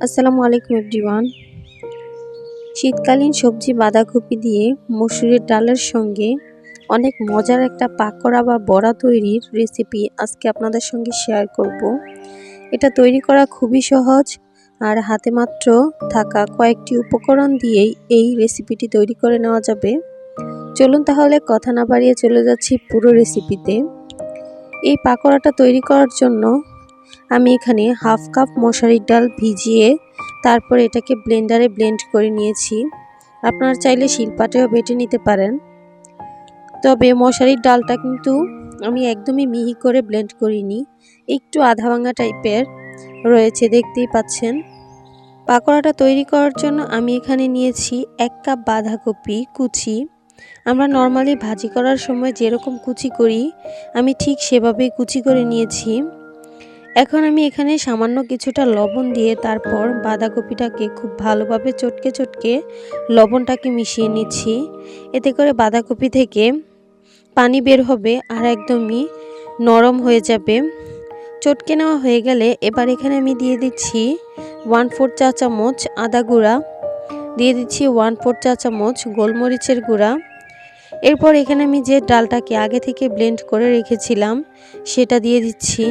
আসসালামু আলাইকুম, এভরিওয়ান। শীতকালীন সবজি বাঁধাকপি দিয়ে মসুরের ডালের সঙ্গে অনেক মজার একটা পাকোড়া বা বড়া তৈরির রেসিপি আজকে আপনাদের সঙ্গে শেয়ার করব। এটা তৈরি করা খুবই সহজ আর হাতে মাত্র থাকা কয়েকটি উপকরণ দিয়েই এই রেসিপিটি তৈরি করে নেওয়া যাবে। চলুন তাহলে কথা না বাড়িয়ে চলে যাচ্ছি পুরো রেসিপিতে এই পাকোড়াটা তৈরি করার জন্য আমি এখানে হাফ কাপ মশারির ডাল ভিজিয়ে তারপর এটাকে ব্লেন্ডারে ব্লেন্ড করে নিয়েছি। আপনারা চাইলে শিলপাটেও বেটে নিতে পারেন। তবে মশারির ডালটা কিন্তু আমি একদমই মিহি করে ব্লেন্ড করিনি। একটু আধা ভাঙা টাইপের রয়েছে, দেখতেই পাচ্ছেন। পাকোড়াটা তৈরি করার জন্য আমি এখানে নিয়েছি এক কাপ বাঁধাকপি কুচি। আমরা নর্মালি ভাজি করার সময় যেরকম কুচি করি, আমি ঠিক সেভাবেই কুচি করে নিয়েছি। এখন আমি এখানে সামান্য কিছুটা লবণ দিয়ে তারপর বাঁধাকপিটাকে খুব ভালোভাবে চটকে চটকে লবণটাকে মিশিয়ে নিচ্ছি। এতে করে বাঁধাকপি থেকে পানি বের হবে আর একদমই নরম হয়ে যাবে। চটকে নেওয়া হয়ে গেলে এবার এখানে আমি দিয়ে দিচ্ছি ওয়ান ফোর চা চামচ আদা গুঁড়া, দিয়ে দিচ্ছি ওয়ান ফোর চা চামচ গোলমরিচের গুঁড়া। এরপর এখানে আমি যে ডালটাকে আগে থেকে ব্লেন্ড করে রেখেছিলাম, সেটা দিয়ে দিচ্ছি।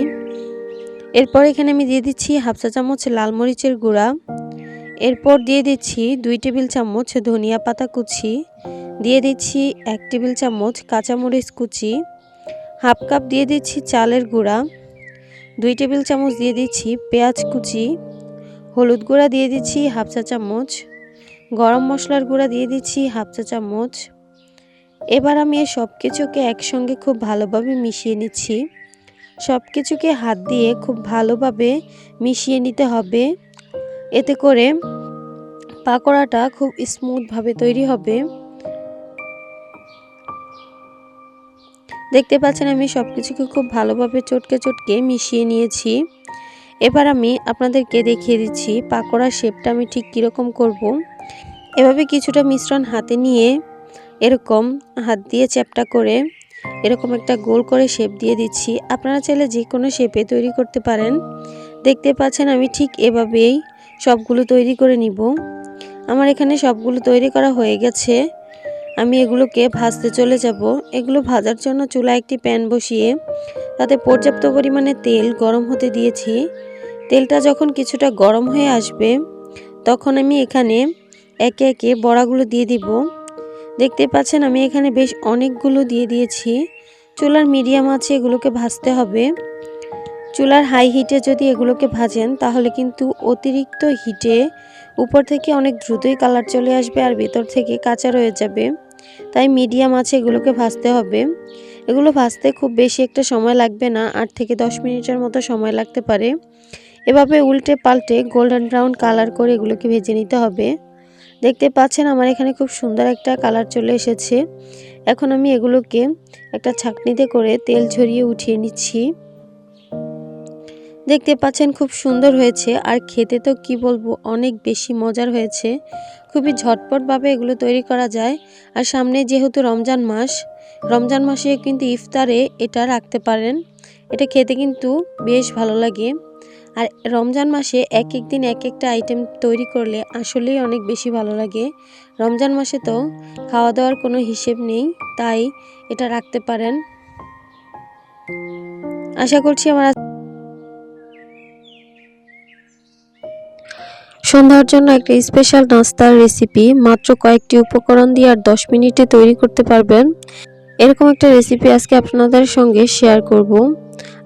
এরপর এখানে আমি দিয়ে দিচ্ছি হাফ চা চামচ লাল মরিচের গুঁড়া। এরপর দিয়ে দিচ্ছি দুই টেবিল চামচ ধনিয়া পাতা কুচি। দিয়ে দিচ্ছি এক টেবিল চামচ কাঁচামরিচ কুচি। হাফ কাপ দিয়ে দিচ্ছি চালের গুঁড়া। দুই টেবিল চামচ দিয়ে দিচ্ছি পেঁয়াজ কুচি। হলুদ গুঁড়া দিয়ে দিচ্ছি হাফ চা চামচ। গরম মশলার গুঁড়া দিয়ে দিচ্ছি হাফ চা চামচ। এবার আমি এই সব কিছুকে একসঙ্গে খুব ভালোভাবে মিশিয়ে নিচ্ছি। সব কিছুকে হাত দিয়ে খুব ভালোভাবে মিশিয়ে নিতে হবে। এতে করে পাকোড়াটা খুব স্মুথভাবে তৈরি হবে। দেখতে পাচ্ছেন আমি সব কিছুকে খুব ভালোভাবে চটকে চটকে মিশিয়ে নিয়েছি। এবার আমি আপনাদেরকে দেখিয়ে দিচ্ছি পাকোড়ার শেপটা আমি ঠিক কীরকম করব। এভাবে কিছুটা মিশ্রণ হাতে নিয়ে এরকম হাত দিয়ে চ্যাপটা করে এরকম একটা গোল করে শেপ দিয়ে দিচ্ছি। আপনারা চাইলে যে কোনো শেপে তৈরি করতে পারেন। দেখতে পাচ্ছেন আমি ঠিক এভাবেই সবগুলো তৈরি করে নিব। আমার এখানে সবগুলো তৈরি করা হয়ে গেছে। আমি এগুলোকে ভাজতে চলে যাব। এগুলো ভাজার জন্য চুলা একটি প্যান বসিয়ে তাতে পর্যাপ্ত পরিমাণে তেল গরম হতে দিয়েছি। তেলটা যখন কিছুটা গরম হয়ে আসবে, তখন আমি এখানে একে একে বড়াগুলো দিয়ে দিব। দেখতে পাচ্ছেন আমি এখানে বেশ অনেকগুলো দিয়ে দিয়েছি। চুলার মিডিয়াম আছে, এগুলোকে ভাজতে হবে। চুলার হাই হিটে যদি এগুলোকে ভাজেন, তাহলে কিন্তু অতিরিক্ত হিটে উপর থেকে অনেক দ্রুতই কালার চলে আসবে আর ভেতর থেকে কাঁচা রয়ে যাবে। তাই মিডিয়াম আছে, এগুলোকে ভাজতে হবে। এগুলো ভাজতে খুব বেশি একটা সময় লাগবে না, আট থেকে দশ মিনিটের মতো সময় লাগতে পারে। এভাবে উল্টে পাল্টে গোল্ডেন ব্রাউন কালার করে এগুলোকে ভেজে নিতে হবে। দেখতে পাচ্ছেন আমার এখানে খুব সুন্দর একটা কালার চলে এসেছে। এখন আমি এগুলোকে একটা ছাকনিতে করে তেল ঝরিয়ে উঠিয়ে নিচ্ছি। দেখতে পাচ্ছেন খুব সুন্দর হয়েছে। আর খেতে তো কি বলব, অনেক বেশি মজার হয়েছে। খুবই ঝটপটভাবে এগুলো তৈরি করা যায়। আর সামনে যেহেতু রমজান মাস, রমজান মাসে কিন্তু ইফতারে এটা রাখতে পারেন। এটা খেতে কিন্তু বেশ ভালো লাগে। আর রমজান মাসে এক এক দিন এক একটা আইটেম তৈরি করলে আসলেই অনেক বেশি ভালো লাগে। রমজান মাসে তো খাওয়া দাওয়ার কোনো হিসেব নেই, তাই এটা রাখতে পারেন। আশা করছি আমার সন্ধ্যার জন্য একটা স্পেশাল নাস্তার রেসিপি মাত্র কয়েকটি উপকরণ দিয়ে আর দশ মিনিটে তৈরি করতে পারবেন। এরকম একটা রেসিপি আজকে আপনাদের সঙ্গে শেয়ার করব।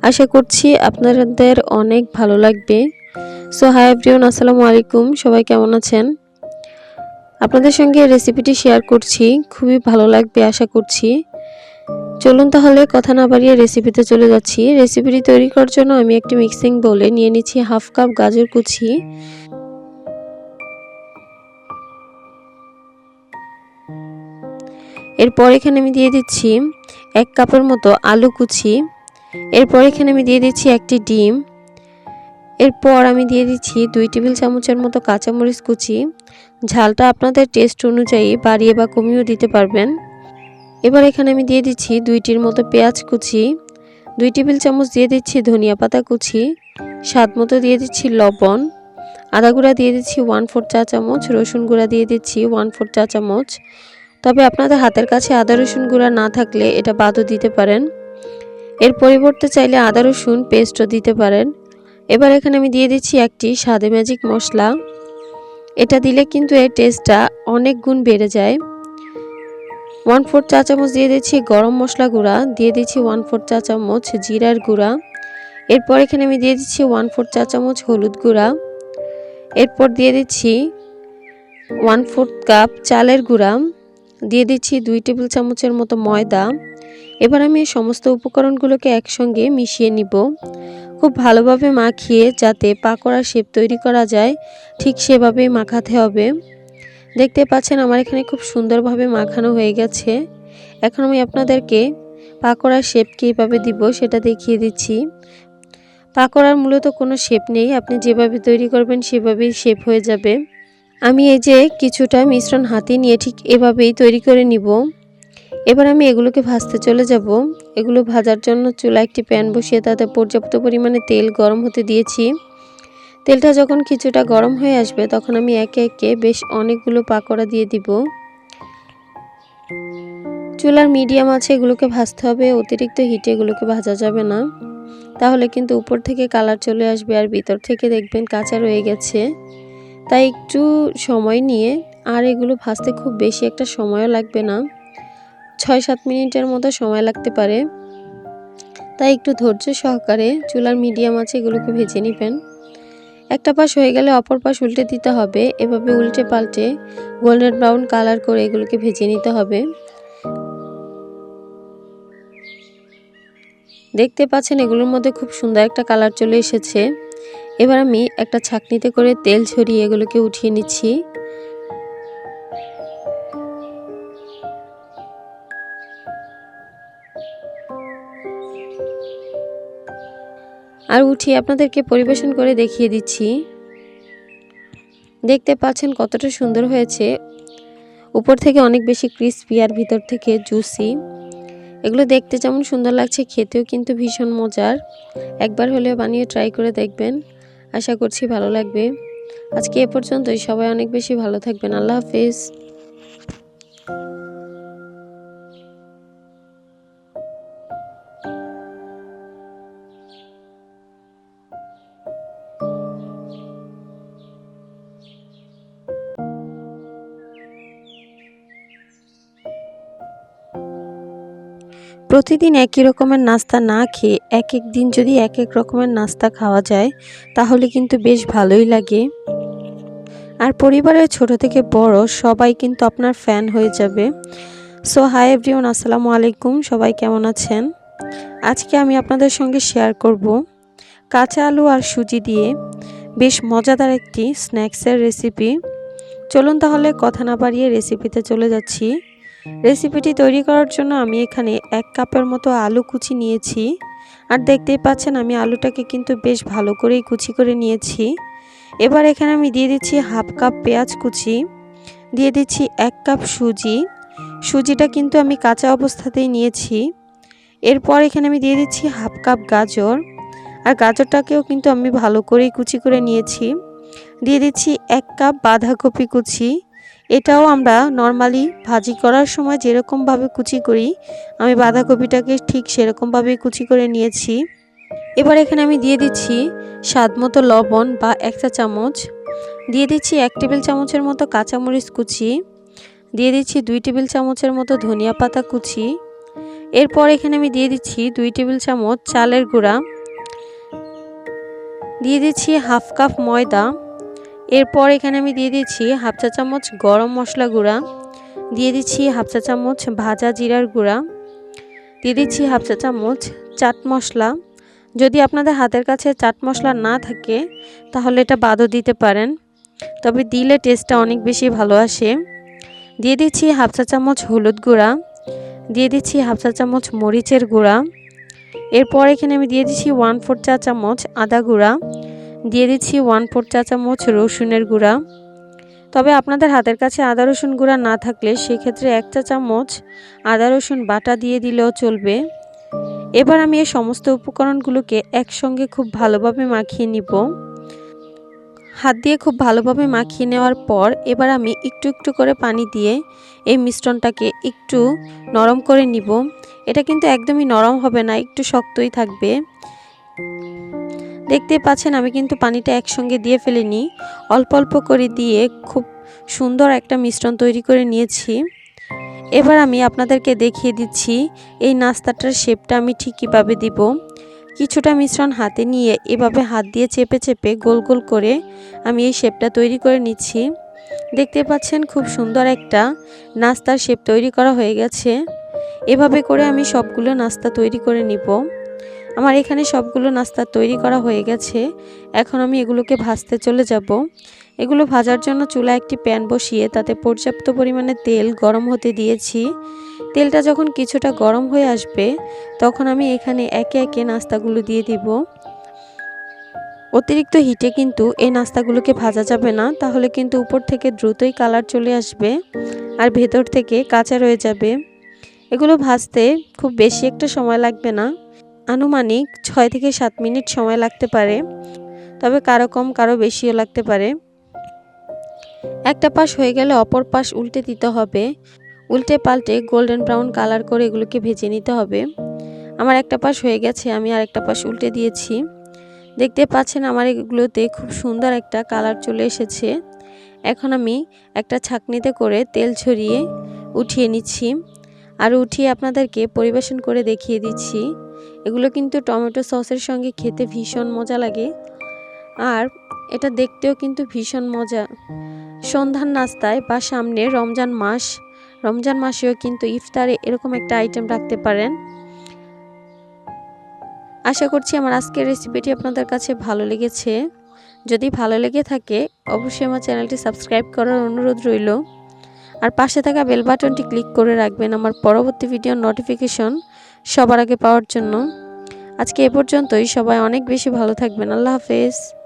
আশা করছি আপনাদের অনেক ভালো লাগবে। সো হাই এভরিওন আসসালামু আলাইকুম। সবাই কেমন আছেন? আপনাদের সঙ্গে রেসিপিটি শেয়ার করছি। খুবই ভালো লাগবে, আশা করছি। চলুন তাহলে কথা না বাড়িয়ে রেসিপিতে চলে যাচ্ছি। রেসিপিটি তৈরি করার জন্য আমি একটি মিক্সিং বলে নিয়ে নিচ্ছি হাফ কাপ গাজর কুচি। এরপর এখানে আমি দিয়ে দিচ্ছি এক কাপের মতো আলু কুচি। এরপর এখানে আমি দিয়ে দিচ্ছি একটি ডিম। এরপর আমি দিয়ে দিচ্ছি দুই টেবিল চামচের মতো কাঁচামরিচ কুচি। ঝালটা আপনাদের টেস্ট অনুযায়ী বাড়িয়ে বা কমিয়েও দিতে পারবেন। এবার এখানে আমি দিয়ে দিচ্ছি দুইটির মতো পেঁয়াজ কুচি। দুই টেবিল চামচ দিয়ে দিচ্ছি ধনিয়া পাতা কুচি। স্বাদ মতো দিয়ে দিচ্ছি লবণ। আদা গুঁড়া দিয়ে দিচ্ছি ওয়ান ফোর চা চামচ। রসুন গুঁড়া দিয়ে দিচ্ছি ওয়ান ফোর চা চামচ। তবে আপনাদের হাতের কাছে আদা রসুন গুঁড়া না থাকলে এটা বাদও দিতে পারেন। এর পরিবর্তে চাইলে আদা রসুন পেস্টও দিতে পারেন। এবার এখানে আমি দিয়ে দিচ্ছি একটি স্বাদে ম্যাজিক মশলা। এটা দিলে কিন্তু এর টেস্টটা অনেক গুণ বেড়ে যায়। ওয়ান ফোর চা চামচ দিয়ে দিচ্ছি গরম মশলা গুঁড়া, দিয়ে দিচ্ছি ওয়ান ফোর চা চামচ জিরার গুঁড়া। এরপর এখানে আমি দিয়ে দিচ্ছি ওয়ান ফোর চা চামচ হলুদ গুঁড়া। এরপর দিয়ে দিচ্ছি ওয়ান ফোর্থ কাপ চালের গুঁড়া। দিয়ে দিচ্ছি দুই টেবিল চামচের মতো ময়দা। এবার আমি সমস্ত উপকরণগুলোকে একসঙ্গে মিশিয়ে নিব। খুব ভালোভাবে মাখিয়ে যাতে পাকোড়া শেপ তৈরি করা যায়, ঠিক সেভাবেই মাখাতে হবে। দেখতে পাচ্ছেন আমার এখানে খুব সুন্দরভাবে মাখানো হয়ে গেছে। এখন আমি আপনাদেরকে পাকোড়ার শেপ কীভাবে দিব সেটা দেখিয়ে দিচ্ছি। পাকোড়ার মূলত কোনো শেপ নেই, আপনি যেভাবে তৈরি করবেন সেভাবেই শেপ হয়ে যাবে। আমি এই যে কিছুটা মিশ্রণ হাতে নিয়ে ঠিক এভাবেই তৈরি করে নিব। এবার আমি এগুলোকে ভাজতে চলে যাব। এগুলো ভাজার জন্য চুলা একটি প্যান বসিয়ে তাতে পর্যাপ্ত পরিমাণে তেল গরম হতে দিয়েছি। তেলটা যখন কিছুটা গরম হয়ে আসবে, তখন আমি একে একে বেশ অনেকগুলো পাকোড়া দিয়ে দিব। চুলার মিডিয়াম আছে, এগুলোকে ভাজতে হবে। অতিরিক্ত হিটে এগুলোকে ভাজা যাবে না। তাহলে কিন্তু উপর থেকে কালার চলে আসবে আর ভিতর থেকে দেখবেন কাঁচা রয়ে গেছে। তাই একটু সময় নিয়ে, আর এগুলো ভাজতে খুব বেশি একটা সময়ও লাগবে না। ছয় সাত মিনিটের মতো সময় লাগতে পারে। তাই একটু ধৈর্য সহকারে চুলার মিডিয়াম আছে এগুলোকে ভেজে নেবেন। একটা পাশ হয়ে গেলে অপর পাশ উল্টে দিতে হবে। এভাবে উল্টে পাল্টে গোল্ডেন ব্রাউন কালার করে এগুলোকে ভেজে নিতে হবে। দেখতে পাচ্ছেন এগুলোর মধ্যে খুব সুন্দর একটা কালার চলে এসেছে। এবার আমি একটা ছাকনিতে করে তেল ছড়িয়ে এগুলোকে উঠিয়ে নিচ্ছি। আর উঠিয়ে আপনাদেরকে পরিবেশন করে দেখিয়ে দিচ্ছি। দেখতে পাচ্ছেন কতটা সুন্দর হয়েছে। উপর থেকে অনেক বেশি ক্রিস্পি আর ভিতর থেকে জুসি এগুলো দেখতে যেমন সুন্দর লাগছে, খেতেও কিন্তু ভীষণ মজার। একবার হলেও বানিয়ে ট্রাই করে দেখবেন। আশা করছি ভালো লাগবে। আজকে এ পর্যন্তই। সবাই অনেক বেশি ভালো থাকবেন। আল্লাহ হাফিজ। প্রতিদিন একই রকমের নাস্তা না খেয়ে এক এক দিন যদি এক এক রকমের নাস্তা খাওয়া যায়, তাহলে কিন্তু বেশ ভালোই লাগে। আর পরিবারের ছোট থেকে বড় সবাই কিন্তু আপনার ফ্যান হয়ে যাবে। সো হাই এভরিওন আসসালামু আলাইকুম, সবাই কেমন আছেন? আজকে আমি আপনাদের সঙ্গে শেয়ার করব কাঁচা আলু আর সুজি দিয়ে বেশ মজাদার একটি স্ন্যাক্সের রেসিপি চলুন তাহলে কথা না বাড়িয়ে রেসিপিতে চলে যাচ্ছি। রেসিপিটি তৈরি করার জন্য আমি এখানে এক কাপের মতো আলু কুচি নিয়েছি। আর দেখতেই পাচ্ছেন আমি আলুটাকে কিন্তু বেশ ভালো করেই কুচি করে নিয়েছি। এবার এখানে আমি দিয়ে দিচ্ছি হাফ কাপ পেঁয়াজ কুচি। দিয়ে দিচ্ছি এক কাপ সুজি। সুজিটা কিন্তু আমি কাঁচা অবস্থাতেই নিয়েছি। এরপর এখানে আমি দিয়ে দিচ্ছি হাফ কাপ গাজর। আর গাজরটাকেও কিন্তু আমি ভালো করেই কুচি করে নিয়েছি। দিয়ে দিচ্ছি এক কাপ বাঁধাকপি কুচি। এটাও আমরা নর্মালি ভাজি করার সময় যেরকমভাবে কুচি করি, আমি বাঁধাকপিটাকে ঠিক সেরকমভাবেই কুচি করে নিয়েছি। এবার এখানে আমি দিয়ে দিচ্ছি স্বাদ মতো লবণ বা একটা চামচ। দিয়ে দিচ্ছি এক টেবিল চামচের মতো কাঁচামরিচ কুচি। দিয়ে দিচ্ছি দুই টেবিল চামচের মতো ধনিয়া পাতা কুচি। এরপর এখানে আমি দিয়ে দিচ্ছি দুই টেবিল চামচ চালের গুঁড়া। দিয়ে দিচ্ছি হাফ কাপ ময়দা। এরপর এখানে আমি দিয়ে দিচ্ছি হাফ চা চামচ গরম মশলা গুঁড়া, দিয়ে দিচ্ছি হাফ চা চামচ ভাজা জিরার গুঁড়া, দিয়ে দিচ্ছি হাফ চা চামচ চাট মশলা। যদি আপনাদের হাতের কাছে চাট মশলা না থাকে, তাহলে এটা বাদও দিতে পারেন। তবে দিলে টেস্টটা অনেক বেশি ভালো আসে। দিয়ে দিচ্ছি হাফ চা চামচ হলুদ গুঁড়া, দিয়ে দিচ্ছি হাফ চা চামচ মরিচের গুঁড়া। এরপর এখানে আমি দিয়ে দিচ্ছি ওয়ান ফোর চা চামচ আদা গুঁড়া দিয়ে দিচ্ছি ওয়ান ফোর চা চামচ রসুনের গুঁড়া। তবে আপনাদের হাতের কাছে আদা রসুন গুঁড়া না থাকলে সেক্ষেত্রে এক চা চামচ আদা রসুন বাটা দিয়ে দিলেও চলবে। এবার আমি এই সমস্ত উপকরণগুলোকে একসঙ্গে খুব ভালোভাবে মাখিয়ে নিব। হাত দিয়ে খুব ভালোভাবে মাখিয়ে নেওয়ার পর এবার আমি একটু একটু করে পানি দিয়ে এই মিশ্রণটাকে একটু নরম করে নিব। এটা কিন্তু একদমই নরম হবে না, একটু শক্তই থাকবে। দেখতে পাচ্ছেন, আমি কিন্তু পানিটা একসঙ্গে দিয়ে ফেলিনি। অল্প অল্প করে দিয়ে খুব সুন্দর একটা মিশ্রণ তৈরি করে নিয়েছি। এবার আমি আপনাদেরকে দেখিয়ে দিচ্ছি, এই নাস্তাটার শেপটা আমি ঠিক কীভাবে দিব। কিছুটা মিশ্রণ হাতে নিয়ে এভাবে হাত দিয়ে চেপে চেপে গোল গোল করে আমি এই শেপটা তৈরি করে নিচ্ছি। দেখতে পাচ্ছেন, খুব সুন্দর একটা নাস্তার শেপ তৈরি করা হয়ে গেছে। এভাবে করে আমি সবগুলো নাস্তা তৈরি করে নিব। আমার এখানে সবগুলো নাস্তা তৈরি করা হয়ে গেছে। এখন আমি এগুলোকে ভাজতে চলে যাব। এগুলো ভাজার জন্য চুলা একটি প্যান বসিয়ে তাতে পর্যাপ্ত পরিমাণে তেল গরম হতে দিয়েছি। তেলটা যখন কিছুটা গরম হয়ে আসবে, তখন আমি এখানে একে একে নাস্তাগুলো দিয়ে দিব। অতিরিক্ত হিটে কিন্তু এই নাস্তাগুলোকে ভাজা যাবে না, তাহলে কিন্তু উপর থেকে দ্রুতই কালার চলে আসবে আর ভেতর থেকে কাঁচা রয়ে যাবে। এগুলো ভাজতে খুব বেশি একটা সময় লাগবে না। আনুমানিক ছয় থেকে সাত মিনিট সময় লাগতে পারে, তবে কারও কম, কারও বেশিও লাগতে পারে। একটা পাশ হয়ে গেলে অপর পাশ উল্টে দিতে হবে। উল্টে পাল্টে গোল্ডেন ব্রাউন কালার করে এগুলোকে ভেজে নিতে হবে। আমার একটা পাশ হয়ে গেছে, আমি আর একটা পাশ উল্টে দিয়েছি। দেখতে পাচ্ছেন আমার এগুলোতে খুব সুন্দর একটা কালার চলে এসেছে। এখন আমি একটা ছাকনিতে করে তেল ছড়িয়ে উঠিয়ে নিচ্ছি। আর উঠিয়ে আপনাদেরকে পরিবেশন করে দেখিয়ে দিচ্ছি। এগুলো কিন্তু টমেটো সসের সঙ্গে খেতে ভীষণ মজা লাগে। আর এটা দেখতেও কিন্তু ভীষণ মজা। সন্ধ্যার নাস্তায় বা সামনে রমজান মাস, রমজান মাসেও কিন্তু ইফতারে এরকম একটা আইটেম রাখতে পারেন। আশা করছি আমার আজকের রেসিপিটি আপনাদের কাছে ভালো লেগেছে। যদি ভালো লেগে থাকে, অবশ্যই আমার চ্যানেলটি সাবস্ক্রাইব করার অনুরোধ রইল। আর পাশে থাকা বেল বাটনটি ক্লিক করে রাখবেন আমার পরবর্তী ভিডিওর নোটিফিকেশন সবার আগে পাওয়ার জন্য। আজকে এ পর্যন্তই। সবাই অনেক বেশি ভালো থাকবেন। আল্লাহ হাফেজ।